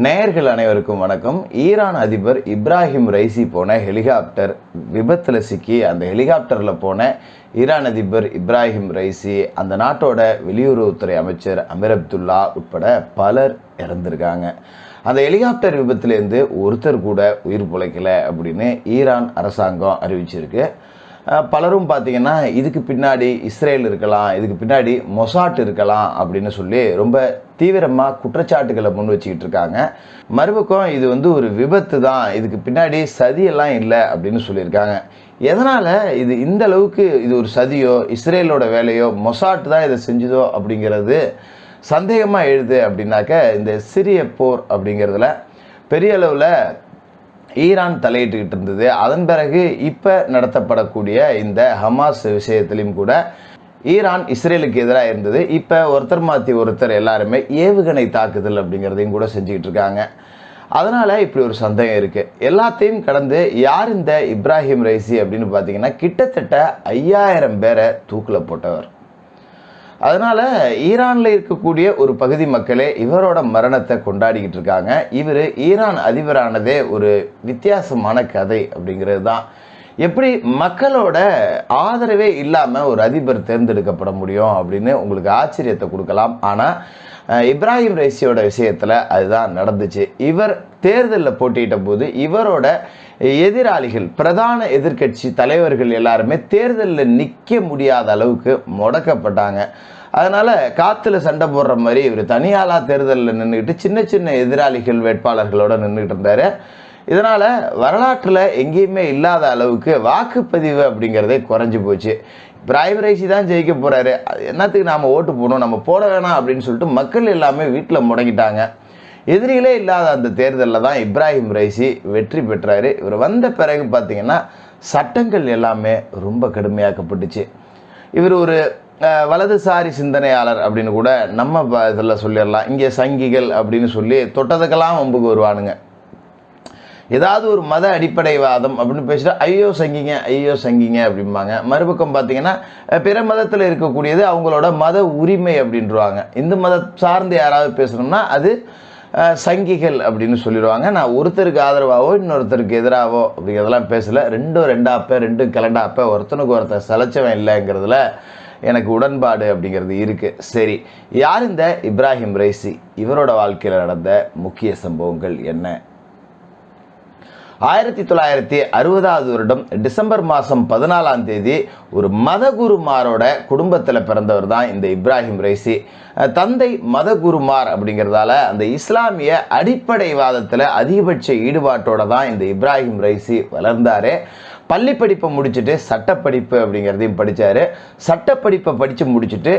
நேயர்கள் அனைவருக்கும் வணக்கம். ஈரான் அதிபர் இப்ராஹிம் ரைசி போன ஹெலிகாப்டர் விபத்தில் சிக்கி அந்த ஹெலிகாப்டரில் போன ஈரான் அதிபர் இப்ராஹிம் ரைசி அந்த நாட்டோட வெளியுறவுத்துறை அமைச்சர் அமீர் அப்துல்லா உட்பட பலர் இறந்திருக்காங்க. அந்த ஹெலிகாப்டர் விபத்துலேருந்து ஒருத்தர் கூட உயிர் பிழைக்கலை அப்படின்னு ஈரான் அரசாங்கம் அறிவிச்சிருக்கு. பலரும் பார்த்தீங்கன்னா இதுக்கு பின்னாடி இஸ்ரேல் இருக்கலாம் இதுக்கு பின்னாடி மொசாட் இருக்கலாம் அப்படின்னு சொல்லி ரொம்ப தீவிரமாக குற்றச்சாட்டுகளை முன் வச்சுக்கிட்டு இருக்காங்க. மறுபக்கம் இது வந்து ஒரு விபத்து தான் இதுக்கு பின்னாடி சதியெல்லாம் இல்லை அப்படின்னு சொல்லியிருக்காங்க. எதனால் இது இந்த அளவுக்கு இது ஒரு சதியோ இஸ்ரேலோட வேலையோ மொசாட் தான் இதை செஞ்சுதோ அப்படிங்கிறது சந்தேகமாக எழுது அப்படின்னாக்க இந்த சிறிய போர் அப்படிங்கிறதுல பெரிய அளவில் ஈரான் தலையிட்டுக்கிட்டு இருந்தது. அதன் பிறகு இப்போ நடத்தப்படக்கூடிய இந்த ஹமாஸ் விஷயத்திலையும் கூட ஈரான் இஸ்ரேலுக்கு எதிராக இருந்தது. இப்போ ஒருத்தர் மாற்றி ஒருத்தர் எல்லாருமே ஏவுகணை தாக்குதல் அப்படிங்கிறதையும் கூட செஞ்சுக்கிட்டு இருக்காங்க. அதனால் இப்படி ஒரு சந்தேகம் இருக்குது எல்லாத்தையும் கடந்து யார் இந்த இப்ராஹிம் ரைசி அப்படின்னு பார்த்தீங்கன்னா கிட்டத்தட்ட ஐயாயிரம் பேரை தூக்கில் போட்டவர். அதனால் ஈரானில் இருக்கக்கூடிய ஒரு பகுதி மக்களே இவரோட மரணத்தை கொண்டாடிக்கிட்டு இருக்காங்க. இவர் ஈரான் அதிபரானதே ஒரு வித்தியாசமான கதை அப்படிங்கிறது தான். எப்படி மக்களோட ஆதரவே இல்லாமல் ஒரு அதிபர் தேர்ந்தெடுக்கப்பட முடியும் அப்படின்னு உங்களுக்கு ஆச்சரியத்தை கொடுக்கலாம். ஆனால் இப்ராஹிம் ரைசியோட விஷயத்தில் அதுதான் நடந்துச்சு. இவர் தேர்தலில் போட்டியிட்ட போது இவரோட எதிராளிகள் பிரதான எதிர்க்கட்சி தலைவர்கள் எல்லாருமே தேர்தலில் நிற்க முடியாத அளவுக்கு முடக்கப்பட்டாங்க. அதனால் காற்றுல சண்டை போடுற மாதிரி இவர் தனியாளாக தேர்தலில் நின்றுக்கிட்டு சின்ன சின்ன எதிராளிகள் வேட்பாளர்களோட நின்றுக்கிட்டு இருந்தார். இதனால் வரலாற்றில் எங்கேயுமே இல்லாத அளவுக்கு வாக்குப்பதிவு அப்படிங்கிறதே குறைஞ்சி போச்சு. இப்ராஹிம் ரைசி தான் ஜெயிக்க போகிறாரு என்னத்துக்கு நாம் ஓட்டு போடணும்? நம்ம போட வேணாம் அப்படின்னு சொல்லிட்டு மக்கள் எல்லாமே வீட்டில் முடங்கிட்டாங்க. எதிரிகளே இல்லாத அந்த தேர்தலில் தான் இப்ராஹிம் ரைசி வெற்றி பெற்றார். இவர் வந்த பிறகு பார்த்திங்கன்னா சட்டங்கள் எல்லாமே ரொம்ப கடுமையாக்கப்பட்டுச்சு. இவர் ஒரு வலதுசாரி சிந்தனையாளர் அப்படின்னு கூட நம்ம இதில் சொல்லிடலாம். இங்கே சங்கிகள் அப்படின்னு சொல்லி தொட்டதுக்கெல்லாம் வம்புக்கு வருவானுங்க. ஏதாவது ஒரு மத அடிப்படைவாதம் அப்படின்னு பேசிட்டு ஐயோ சங்கிங்க ஐயோ சங்கிங்க அப்படிம்பாங்க. மறுபக்கம் பார்த்தீங்கன்னா பிற மதத்தில் இருக்கக்கூடியது அவங்களோட மத உரிமை அப்படின்றவாங்க. இந்து மத சார்ந்து யாராவது பேசணும்னா அது சங்கிகள் அப்படின்னு சொல்லிடுவாங்க. நான் ஒருத்தருக்கு ஆதரவாகவோ இன்னொருத்தருக்கு எதிராகவோ அப்படிங்கிறதெல்லாம் பேசலை. ரெண்டும் ரெண்டாப்ப ரெண்டும் கிளண்டாப்ப ஒருத்தனுக்கு ஒருத்தர் சலைச்சவன் இல்லைங்கிறதுல எனக்கு உடன்பாடு அப்படிங்கிறது இருக்குது சரி யார் இந்த இப்ராஹிம் ரைசி? இவரோட வாழ்க்கையில் நடந்த முக்கிய சம்பவங்கள் என்ன? ஆயிரத்தி தொள்ளாயிரத்தி அறுபதாவது வருடம் டிசம்பர் மாதம் பதினாலாம் தேதி ஒரு மதகுருமாரோட குடும்பத்தில் பிறந்தவர் தான் இந்த இப்ராஹிம் ரைசி. தந்தை மதகுருமார் அப்படிங்கிறதால அந்த இஸ்லாமிய அடிப்படைவாதத்தில் அதிகபட்ச ஈடுபாட்டோட தான் இந்த இப்ராஹிம் ரைசி வளர்ந்தார். பள்ளி படிப்பை முடிச்சுட்டு சட்டப்படிப்பு அப்படிங்கிறதையும் படித்தார் சட்டப்படிப்பை படித்து முடிச்சுட்டு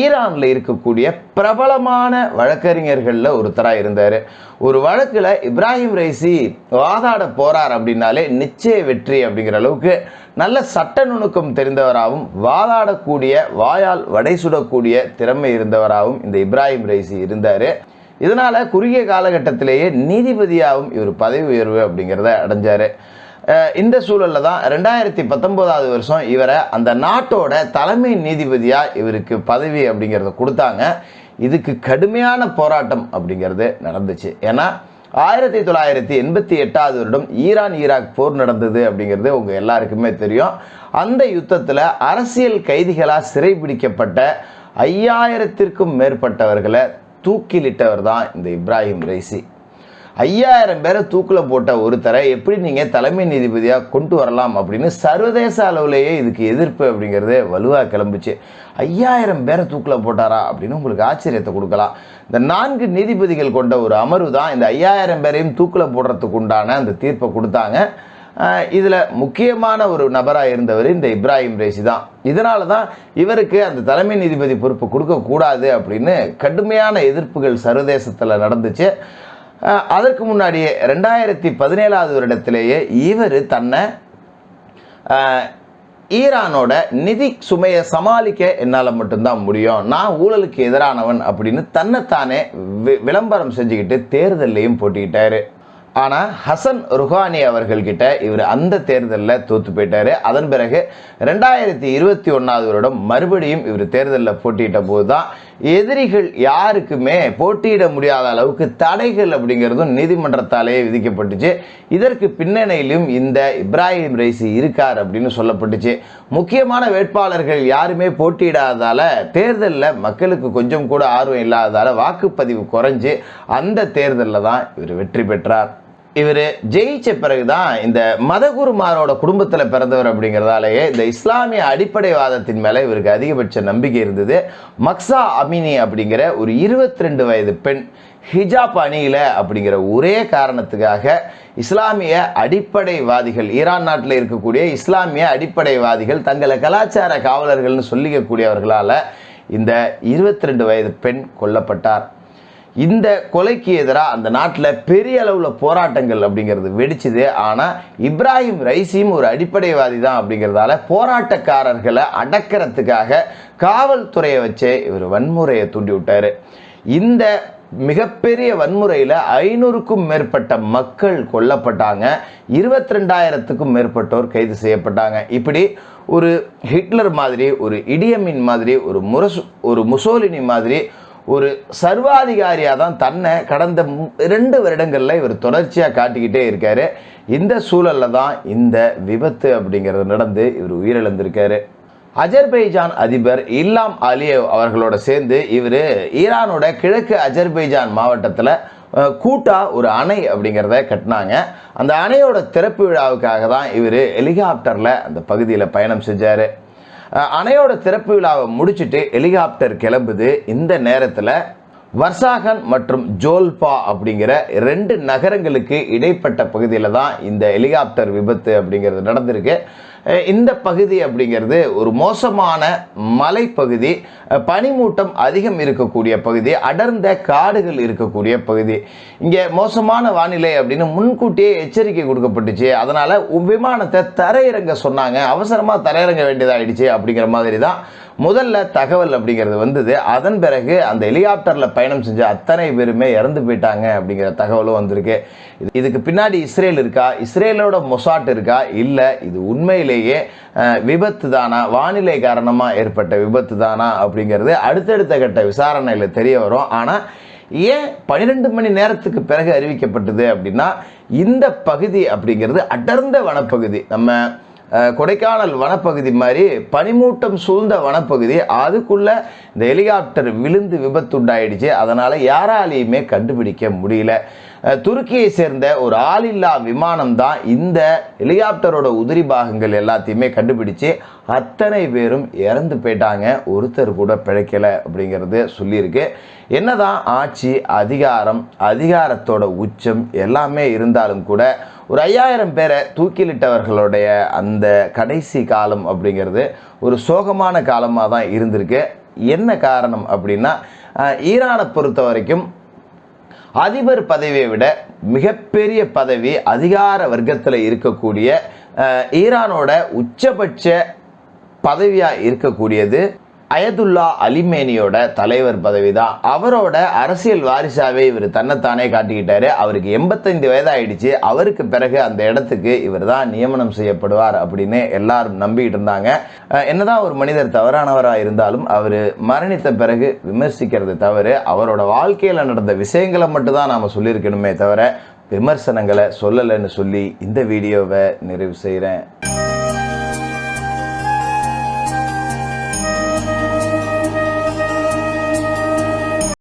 ஈரானில் இருக்கக்கூடிய பிரபலமான வழக்கறிஞர்களில் ஒருத்தராக இருந்தார். ஒரு வழக்கில் இப்ராஹிம் ரைசி வாதாட போகிறார் அப்படின்னாலே நிச்சய வெற்றி அப்படிங்கிற அளவுக்கு நல்ல சட்ட நுணுக்கம் தெரிந்தவராகவும் வாதாடக்கூடிய வாயால் வடை சுடக்கூடிய திறமை இருந்தவராகவும் இந்த இப்ராஹிம் ரைசி இருந்தார். இதனால் குறுகிய காலகட்டத்திலேயே நீதிபதியாகவும் இவர் பதவி உயர்வு அப்படிங்கிறத அடைஞ்சார். இந்த சூழலில் தான் ரெண்டாயிரத்தி பத்தொம்போதாவது வருஷம் இவரை அந்த நாட்டோட தலைமை நீதிபதியாக இவருக்கு பதவி அப்படிங்கிறத கொடுத்தாங்க. இதுக்கு கடுமையான போராட்டம் அப்படிங்கிறது நடந்துச்சு. ஏன்னா ஆயிரத்தி தொள்ளாயிரத்தி எண்பத்தி எட்டாவது வருடம் ஈரான் ஈராக் போர் நடந்தது அப்படிங்கிறது உங்கள் எல்லாருக்குமே தெரியும். அந்த யுத்தத்தில் அரசியல் கைதிகளாக சிறைபிடிக்கப்பட்ட ஐயாயிரத்திற்கும் மேற்பட்டவர்களை தூக்கிலிட்டவர் தான் இந்த இப்ராஹிம் ரைசி. ஐயாயிரம் பேரை தூக்கில் போட்ட ஒருத்தரை எப்படி நீங்கள் தலைமை நீதிபதியாக கொண்டு வரலாம் அப்படின்னு சர்வதேச அளவுலேயே இதுக்கு எதிர்ப்பு அப்படிங்கிறதே வலுவாக கிளம்புச்சு. ஐயாயிரம் பேரை தூக்கில் போட்டாரா அப்படின்னு உங்களுக்கு ஆச்சரியத்தை கொடுக்கலாம். இந்த நான்கு நீதிபதிகள் கொண்ட ஒரு அமர்வு தான் இந்த ஐயாயிரம் பேரையும் தூக்கில் போடுறதுக்கு உண்டான அந்த தீர்ப்பை கொடுத்தாங்க. இதில் முக்கியமான ஒரு நபராக இருந்தவர் இந்த இப்ராஹிம் ரேசி தான். இதனால தான் இவருக்கு அந்த தலைமை நீதிபதி பொறுப்பு கொடுக்கக்கூடாது அப்படின்னு கடுமையான எதிர்ப்புகள் சர்வதேசத்தில் நடந்துச்சு. அதற்கு முன்னாடியே ரெண்டாயிரத்தி பதினேழாவது வருடத்திலேயே இவர் தன்னை ஈரானோட நிதி சுமையை சமாளிக்க என்னால் மட்டும்தான் முடியும். நான் ஊழலுக்கு எதிரானவன் அப்படின்னு தன்னைத்தானே வி- விளம்பரம் செஞ்சுக்கிட்டு தேர்தல்லையும் போட்டிக்கிட்டாரு. ஆனால் ஹசன் ருஹானி அவர்கள்கிட்ட இவர் அந்த தேர்தலில் தோத்து போயிட்டாரு. அதன் பிறகு ரெண்டாயிரத்தி இருபத்தி ஒன்றாவது வருடம் மறுபடியும் இவர் தேர்தலில் போட்டியிட்ட போது தான் எதிரிகள் யாருக்குமே போட்டியிட முடியாத அளவுக்கு தடைகள் அப்படிங்கிறதும் நீதிமன்றத்தாலேயே விதிக்கப்பட்டுச்சு. இதற்கு பின்னணியிலும் இந்த இப்ராஹிம் ரைசி இருக்கார் அப்படின்னு சொல்லப்பட்டுச்சு. முக்கியமான வேட்பாளர்கள் யாருமே போட்டியிடாததால தேர்தலில் மக்களுக்கு கொஞ்சம் கூட ஆர்வம் இல்லாததால் வாக்குப்பதிவு குறைஞ்சு அந்த தேர்தலில் தான் இவர் வெற்றி பெற்றார். இவர் ஜெயிச்ச பிறகுதான் இந்த மதகுருமாரோட குடும்பத்தில் பிறந்தவர் அப்படிங்கிறதாலேயே இந்த இஸ்லாமிய அடிப்படைவாதத்தின் மேலே இவருக்கு அதிகபட்ச நம்பிக்கை இருந்தது. மக்ஸா அமினி அப்படிங்கிற ஒரு இருபத்தி ரெண்டு வயது பெண் ஹிஜாப் அணியில அப்படிங்கிற ஒரே காரணத்துக்காக இஸ்லாமிய அடிப்படைவாதிகள் ஈரான் நாட்டில் இருக்கக்கூடிய இஸ்லாமிய அடிப்படைவாதிகள் தங்களை கலாச்சார காவலர்கள்னு சொல்லிக்கக்கூடியவர்களால் இந்த இருபத்தி ரெண்டு வயது பெண் கொல்லப்பட்டார். இந்த கொலைக்கு எதிராக அந்த நாட்டில் பெரிய அளவில் போராட்டங்கள் அப்படிங்கிறது வெடிச்சுது. ஆனால் இப்ராஹிம் ரைசியும் ஒரு அடிப்படைவாதி தான் அப்படிங்கிறதால போராட்டக்காரர்களை அடக்கிறதுக்காக காவல்துறையை வச்சே இவர் வன்முறையை தூண்டி விட்டார். இந்த மிகப்பெரிய வன்முறையில் ஐநூறுக்கும் மேற்பட்ட மக்கள் கொல்லப்பட்டாங்க. இருபத்தி ரெண்டாயிரத்துக்கும் மேற்பட்டோர் கைது செய்யப்பட்டாங்க. இப்படி ஒரு ஹிட்லர் மாதிரி ஒரு இடியமின் மாதிரி ஒரு முரசு ஒரு முசோலினி மாதிரி ஒரு சர்வாதிகாரியாக தான் தன்னை கடந்த இரண்டு ரெண்டு வருடங்களில் இவர் தொடர்ச்சியாக காட்டிக்கிட்டே இருக்கார். இந்த சூழலில் தான் இந்த விபத்து அப்படிங்கிறது நடந்து இவர் உயிரிழந்திருக்காரு. அஜர்பைஜான் அதிபர் இல்லாம் அலியவ் அவர்களோட சேர்ந்து இவர் ஈரானோட கிழக்கு அஜர்பைஜான் மாவட்டத்தில் கூட்டா ஒரு அணை அப்படிங்கிறத கட்டினாங்க. அந்த அணையோட திறப்பு விழாவுக்காக தான் இவர் ஹெலிகாப்டரில் அந்த பகுதியில் பயணம் செஞ்சார். அணையோட திறப்பு விழாவை முடிச்சிட்டு ஹெலிகாப்டர் கிளம்புது. இந்த நேரத்தில் வர்சாகன் மற்றும் ஜோல்பா அப்படிங்கிற ரெண்டு நகரங்களுக்கு இடைப்பட்ட பகுதியில் தான் இந்த ஹெலிகாப்டர் விபத்து அப்படிங்கிறது நடந்திருக்கு. இந்த பகுதி அப்படிங்கிறது ஒரு மோசமான மலைப்பகுதி. பனிமூட்டம் அதிகம் இருக்கக்கூடிய பகுதி. அடர்ந்த காடுகள் இருக்கக்கூடிய பகுதி. இங்கே மோசமான வானிலை அப்படின்னு முன்கூட்டியே எச்சரிக்கை கொடுக்கப்பட்டுச்சு. அதனால் விமானத்தை தரையிறங்க சொன்னாங்க. அவசரமாக தரையிறங்க வேண்டியதாகிடுச்சு அப்படிங்கிற மாதிரி தான் முதல்ல தகவல் அப்படிங்கிறது வந்தது. அதன் பிறகு அந்த ஹெலிகாப்டரில் பயணம் செஞ்ச அத்தனை பேருமே இறந்து போயிட்டாங்க அப்படிங்கிற தகவலும் வந்திருக்கு. இது- இதுக்கு பின்னாடி இஸ்ரேல் இருக்கா? இஸ்ரேலோட மொசாட் இருக்கா? இல்லை இது உண்மையிலேயே விபத்து தானா? வானிலை காரணமாக ஏற்பட்ட விபத்து தானா? அப்படிங்கிறது அடுத்தடுத்த கட்ட விசாரணையில் தெரிய வரும். ஆனால் ஏன் பன்னிரெண்டு மணி நேரத்துக்கு பிறகு அறிவிக்கப்பட்டது அப்படின்னா இந்த பகுதி அப்படிங்கிறது அடர்ந்த வனப்பகுதி. நம்ம கொடைக்கானல் வனப்பகுதி மாதிரி பனிமூட்டம் சூழ்ந்த வனப்பகுதி அதுக்குள்ளே இந்த ஹெலிகாப்டர் விழுந்து விபத்துண்டாயிடுச்சு. அதனால் யாராலையுமே கண்டுபிடிக்க முடியல. துருக்கியை சேர்ந்த ஒரு ஆளில்லா விமானம் தான் இந்த ஹெலிகாப்டரோட உதிரி பாகங்கள் எல்லாத்தையுமே கண்டுபிடிச்சு அத்தனை பேரும் இறந்து போயிட்டாங்க. ஒருத்தர் கூட பிழைக்கலை அப்படிங்கிறது சொல்லியிருக்கு. என்னதான் ஆட்சி அதிகாரம் அதிகாரத்தோட உச்சம் எல்லாமே இருந்தாலும் கூட ஒரு ஐயாயிரம் பேரை தூக்கிலிட்டவர்களுடைய அந்த கடைசி காலம் அப்படிங்கிறது ஒரு சோகமான காலமாக தான் இருந்திருக்கு. என்ன காரணம் அப்படின்னா ஈரானை பொறுத்த வரைக்கும் அதிபர் பதவியை விட மிகப்பெரிய பதவி அதிகார வர்க்கத்தில் இருக்கக்கூடிய ஈரானோட உச்சபட்ச பதவியாக இருக்கக்கூடியது அயதுல்லா அலிமேனியோட தலைவர் பதவி தான் அவரோட அரசியல் வாரிசாவே இவர் தன்னைத்தானே காட்டிக்கிட்டாரு. அவருக்கு எண்பத்தைந்து வயதாயிடுச்சு. அவருக்கு பிறகு அந்த இடத்துக்கு இவர் தான் நியமனம் செய்யப்படுவார் அப்படின்னு எல்லாரும் நம்பிக்கிட்டு இருந்தாங்க. என்னதான் ஒரு மனிதர் தவறானவராக இருந்தாலும் அவர் மரணித்த பிறகு விமர்சிக்கிறது தவறு. அவரோட வாழ்க்கையில் நடந்த விஷயங்களை மட்டும்தான் நாம் சொல்லியிருக்கணுமே தவிர விமர்சனங்களை சொல்லலைன்னு சொல்லி இந்த வீடியோவை நிறைவு செய்கிறேன்